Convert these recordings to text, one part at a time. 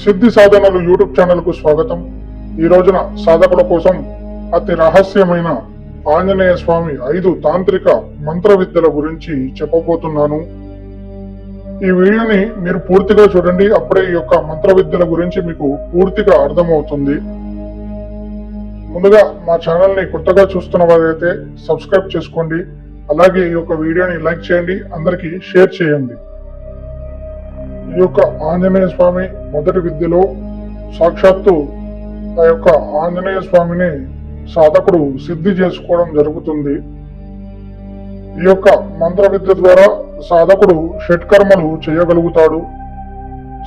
సిద్ధి సాధనలు యూట్యూబ్ ఛానల్కు స్వాగతం. ఈ రోజున సాధకుల కోసం అతి రహస్యమైన ఆంజనేయ స్వామి ఐదు తాంత్రిక మంత్ర విద్యల గురించి చెప్పబోతున్నాను. ఈ వీడియోని మీరు పూర్తిగా చూడండి అప్పుడే ఈ యొక్క మంత్ర విద్యల గురించి మీకు పూర్తిగా అర్థమవుతుంది. ముందుగా మా ఛానల్ని కొత్తగా చూస్తున్న వారైతే సబ్స్క్రైబ్ చేసుకోండి అలాగే ఈ యొక్క వీడియోని లైక్ చేయండి అందరికీ షేర్ చేయండి. ఈ యొక్క ఆంజనేయ స్వామి మొదటి విద్యలో సాక్షాత్తు ఆ యొక్క ఆంజనేయ స్వామిని సాధకుడు సిద్ధి చేసుకోవడం జరుగుతుంది. ఈ యొక్క మంత్ర విద్య ద్వారా సాధకుడు షట్కర్మలు చేయగలుగుతాడు.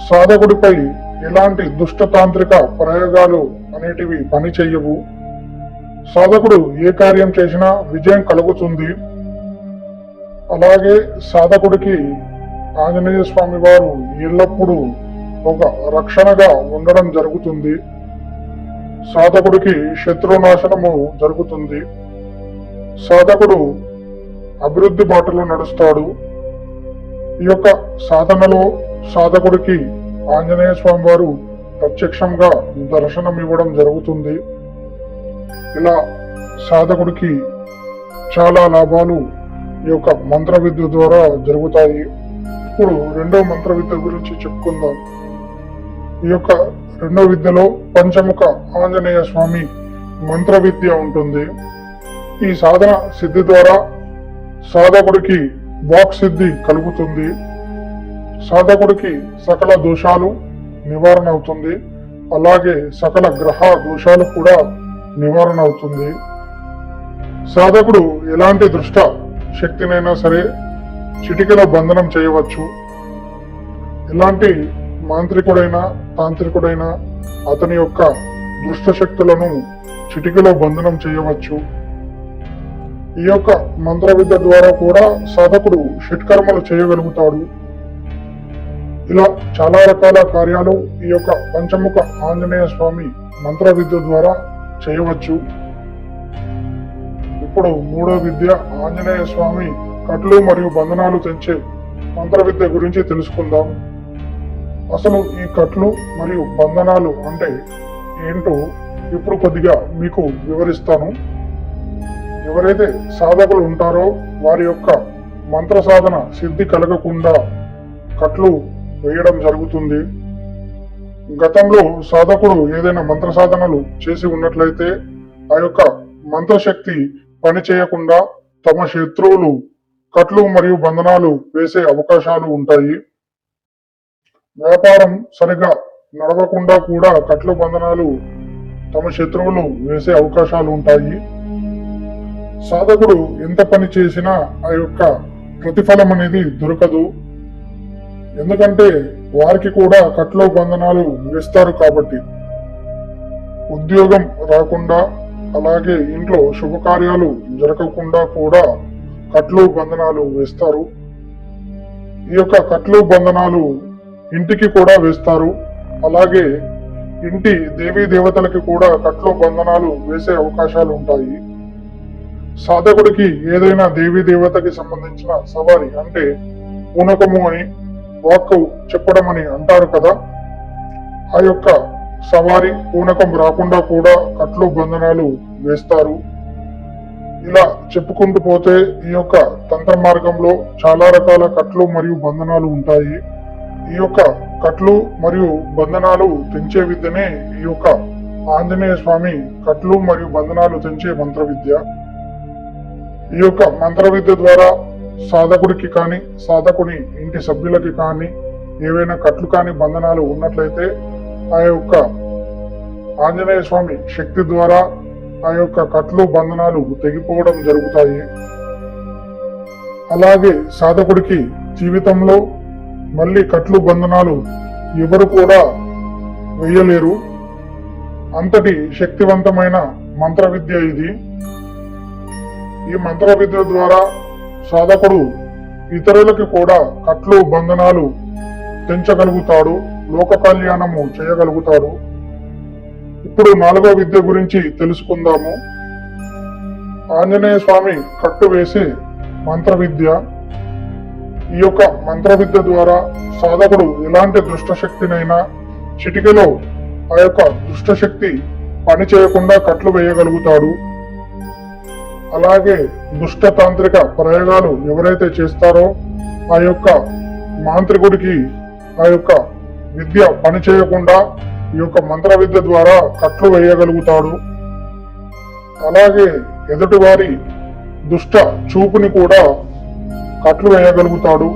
సాధకుడిపై ఎలాంటి దుష్టతాంత్రిక ప్రయోగాలు అనేటివి పని చెయ్యవు సాధకుడు ఏ కార్యం చేసినా విజయం కలుగుతుంది. అలాగే సాధకుడికి ఆంజనేయ స్వామి వారు ఎల్లప్పుడూ ఒక రక్షణగా ఉండడం జరుగుతుంది. సాధకుడికి శత్రునాశనము జరుగుతుంది. సాధకుడు అభివృద్ధి బాటలో నడుస్తాడు. ఈ యొక్క సాధనలో సాధకుడికి ఆంజనేయ స్వామి వారు ప్రత్యక్షంగా దర్శనం ఇవ్వడం జరుగుతుంది. ఇలా సాధకుడికి చాలా లాభాలు ఈ యొక్క మంత్ర విద్య ద్వారా జరుగుతాయి. ఇప్పుడు రెండో మంత్ర విద్య గురించి చెప్పుకుందాం. ఈ యొక్క రెండో విద్యలో పంచముఖ ఆంజనేయ స్వామి మంత్ర విద్య ఉంటుంది. ఈ సాధన సిద్ధి ద్వారా సాధకుడికి వాక్ సిద్ధి కలుగుతుంది. సాధకుడికి సకల దోషాలు నివారణ అవుతుంది. అలాగే సకల గ్రహ దోషాలు కూడా నివారణ అవుతుంది. సాధకుడు ఎలాంటి దృష్ట శక్తినైనా సరే చిటికలో బంధనం చేయవచ్చు. ఎలాంటి మాంత్రికుడైనా తాంత్రికుడైనా అతని యొక్క దుష్ట శక్తులను చిటికలో బంధనం చేయవచ్చు. ఈ యొక్క మంత్ర విద్య ద్వారా కూడా సాధకుడు షట్కర్మలు చేయగలుగుతాడు. ఇలా చాలా రకాల కార్యాలు ఈ యొక్క పంచముఖ ఆంజనేయ స్వామి మంత్ర విద్య ద్వారా చేయవచ్చు. ఇప్పుడు మూడో విద్య ఆంజనేయ స్వామి కట్లు మరియు బంధనాలు తెంచే మంత్ర విద్య గురించి తెలుసుకుందాం. అసలు ఈ కట్లు మరియు బంధనాలు అంటే ఏంటో ఇప్పుడు కొద్దిగా మీకు వివరిస్తాను. ఎవరైతే సాధకులు ఉంటారో వారి యొక్క మంత్ర సాధన సిద్ధి కలగకుండా కట్లు వేయడం జరుగుతుంది. గతంలో సాధకుడు ఏదైనా మంత్ర సాధనలు చేసి ఉన్నట్లయితే ఆ యొక్క మంత్రశక్తి పనిచేయకుండా తమ శత్రువులు కట్లు మరియు బంధనాలు వేసే అవకాశాలు ఉంటాయి. వ్యాపారం సరిగా నడవకుండా కూడా కట్లు బంధనాలు తమ శత్రువులు వేసే అవకాశాలు ఉంటాయి. సాధకుడు ఎంత పని చేసినా ఆ యొక్క ప్రతిఫలం అనేది దొరకదు. ఎందుకంటే వారికి కూడా కట్లో బంధనాలు వేస్తారు కాబట్టి. ఉద్యోగం రాకుండా అలాగే ఇంట్లో శుభకార్యాలు జరగకుండా కూడా కట్లు బంధనాలు వేస్తారు. ఈ యొక్క కట్లు బంధనాలు ఇంటికి కూడా వేస్తారు. అలాగే ఇంటి దేవీ దేవతలకి కూడా కట్లు బంధనాలు వేసే అవకాశాలు ఉంటాయి. సాధకుడికి ఏదైనా దేవీ దేవతకి సంబంధించిన సవారి అంటే పూనకము అని వాక్కు చెప్పడం అని అంటారు కదా. ఆ యొక్క సవారి పూనకం రాకుండా కూడా కట్లు బంధనాలు వేస్తారు. ఇలా చెప్పుకుంటూ పోతే ఈ యొక్క తంత్ర మార్గంలో చాలా రకాల కట్లు మరియు బంధనాలు ఉంటాయి. ఈ యొక్క కట్లు మరియు బంధనాలు తెంచే విద్యనే ఈ యొక్క ఆంజనేయ స్వామి కట్లు మరియు బంధనాలు తెంచే మంత్ర విద్య. ఈ యొక్క మంత్ర విద్య ద్వారా సాధకుడికి కానీ సాధకుని ఇంటి సభ్యులకి కానీ ఏవైనా కట్లు కానీ బంధనాలు ఉన్నట్లయితే ఆ యొక్క ఆంజనేయ స్వామి శక్తి ద్వారా ఆ యొక్క కట్లు బంధనాలు తెగిపోవడం జరుగుతాయి. అలాగే సాధకుడికి జీవితంలో మళ్ళీ కట్లు బంధనాలు ఎవరు కూడా వేయలేరు. అంతటి శక్తివంతమైన మంత్ర విద్య ఇది. ఈ మంత్ర విద్య ద్వారా సాధకుడు ఇతరులకి కూడా కట్లు బంధనాలు తెంచగలుగుతాడు లోక కళ్యాణము చేయగలుగుతాడు. ఇప్పుడు నాలుగో విద్య గురించి తెలుసుకుందాము. ఆంజనేయ స్వామి కట్టు వేసే మంత్ర విద్య. ఈ యొక్క మంత్ర విద్య ద్వారా సాధకుడు ఎలాంటి దుష్టశక్తినైనా చిటికలో ఆ యొక్క దుష్టశక్తి పని చేయకుండా కట్లు వేయగలుగుతాడు. అలాగే దుష్ట తాంత్రిక ప్రయోగాలు ఎవరైతే చేస్తారో ఆ యొక్క మాంత్రికుడికి ఆ యొక్క విద్య పని చేయకుండా ఈ యొక్క మంత్ర విద్య ద్వారా కట్లు వేయగలుగుతాడు. అలాగే ఎదుటివారి దుష్ట చూపుని కూడా కట్లు వేయగలుగుతాడు.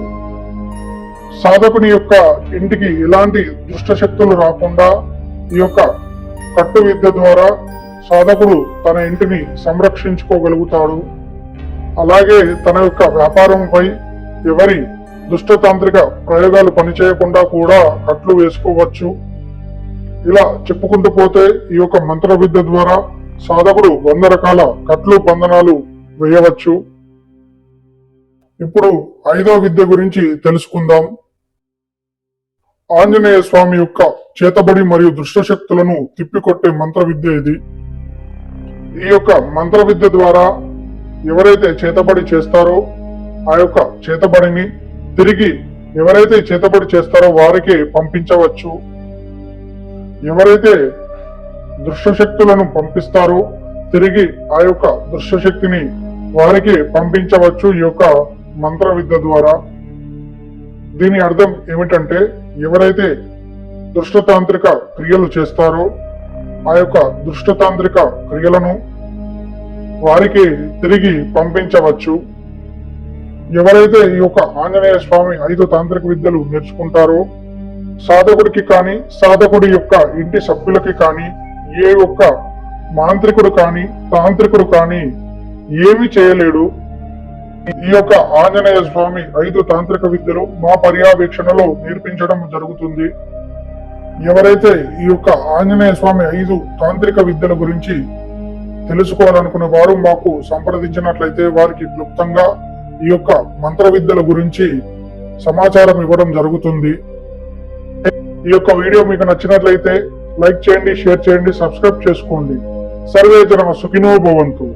సాధకుని యొక్క ఇంటికి ఎలాంటి దుష్ట శక్తులు రాకుండా ఈ యొక్క కట్టు విద్య ద్వారా సాధకుడు తన ఇంటిని సంరక్షించుకోగలుగుతాడు. అలాగే తన యొక్క వ్యాపారంపై ఎవరి దుష్టతాంత్రిక ప్రయోగాలు పనిచేయకుండా కూడా కట్లు వేసుకోవచ్చు. ఇలా చెప్పుకుంటూ పోతే ఈ యొక్క మంత్ర విద్య ద్వారా సాధకుడు వంద రకాల కట్లు బంధనాలు వేయవచ్చు. ఇప్పుడు ఐదో విద్య గురించి తెలుసుకుందాం. ఆంజనేయ స్వామి యొక్క చేతబడి మరియు దుష్టశక్తులను తిప్పికొట్టే మంత్ర విద్య ఇది. ఈ యొక్క మంత్ర విద్య ద్వారా ఎవరైతే చేతబడి చేస్తారో ఆ యొక్క చేతబడిని తిరిగి ఎవరైతే చేతబడి చేస్తారో వారికి పంపించవచ్చు. ఎవరైతే దృశ్యశక్తులను పంపిస్తారో తిరిగి ఆ యొక్క దృశ్యశక్తిని వారికి పంపించవచ్చు ఈ యొక్క మంత్ర విద్య ద్వారా. దీని అర్థం ఏమిటంటే ఎవరైతే దుష్టతాంత్రిక క్రియలు చేస్తారో ఆ యొక్క దుష్టతాంత్రిక క్రియలను వారికి తిరిగి పంపించవచ్చు. ఎవరైతే ఈ యొక్క ఆంజనేయ స్వామి ఐదు తాంత్రిక విద్యలు నేర్చుకుంటారో సాధకుడికి కానీ సాధకుడి యొక్క ఇంటి సభ్యులకి కానీ ఏ ఒక్క మాంత్రికుడు కానీ తాంత్రికుడు కానీ ఏమి చేయలేడు. ఈ యొక్క ఆంజనేయ స్వామి ఐదు తాంత్రిక విద్యలు మా పర్యవేక్షణలో నేర్పించడం జరుగుతుంది. ఎవరైతే ఈ యొక్క ఆంజనేయ స్వామి ఐదు తాంత్రిక విద్యల గురించి తెలుసుకోవాలనుకున్న వారు మాకు సంప్రదించినట్లయితే వారికి క్లుప్తంగా ఈ యొక్క మంత్ర విద్యల గురించి సమాచారం ఇవ్వడం జరుగుతుంది. ఈ యొక్క వీడియో మీకు నచ్చినట్లయితే లైక్ చేయండి షేర్ చేయండి సబ్స్క్రైబ్ చేసుకోండి. సర్వే జన సుఖినో భవంతు.